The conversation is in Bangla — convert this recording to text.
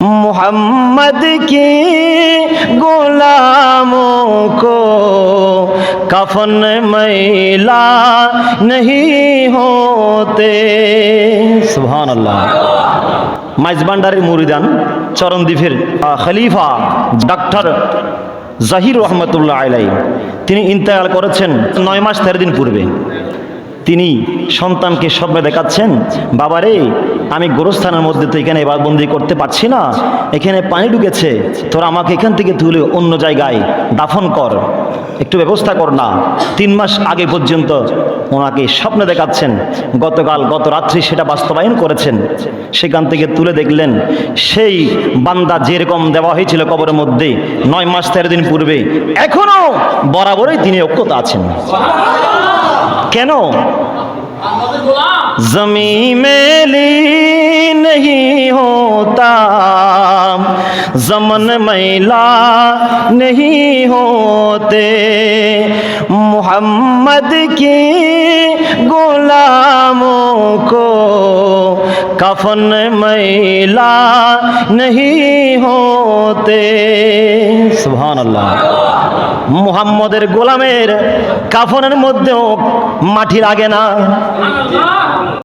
मोहम्मद के गुलामों को कफन मैला नहीं होते सुभान अल्लाह মাইজবান্ডারের মুরিদান চরণদ্বীপের আহ, খলিফা ডাক্তার জাহির রহমতুল্লাহ আলাই তিনি ইন্তেকাল করেছেন নয় মাস তেরো দিন পূর্বে তিনি সন্তানকে স্বপ্নে দেখাচ্ছেন বাবারে আমি গোরস্থানের মধ্যে তো এখানে এবাদবন্দি করতে পারছি না। এখানে পানি ঢুকেছে। তোরা আমাকে এখান থেকে তুলে অন্য জায়গায় দাফন কর। একটু ব্যবস্থা কর না। তিন মাস আগে পর্যন্ত ওনাকে স্বপ্ন দেখাচ্ছেন। গতকাল গত রাত্রি সেটা বাস্তবায়ন করেছেন। সেখান থেকে তুলে দেখলেন সেই বান্দা যেরকম দেওয়া হয়েছিল কবরের মধ্যে নয় মাস তেরো দিন পূর্বে এখনও বরাবরই তিনি অক্ষত আছেন। কেন? জমি মেলি नहीं होता जमन मैला नहीं होते मोहम्मद के गुलामों को कफन मैला नहीं होते सुभान अल्लाह মুহাম্মদের গোলামের কাফনের মধ্যেও মাটি লাগে না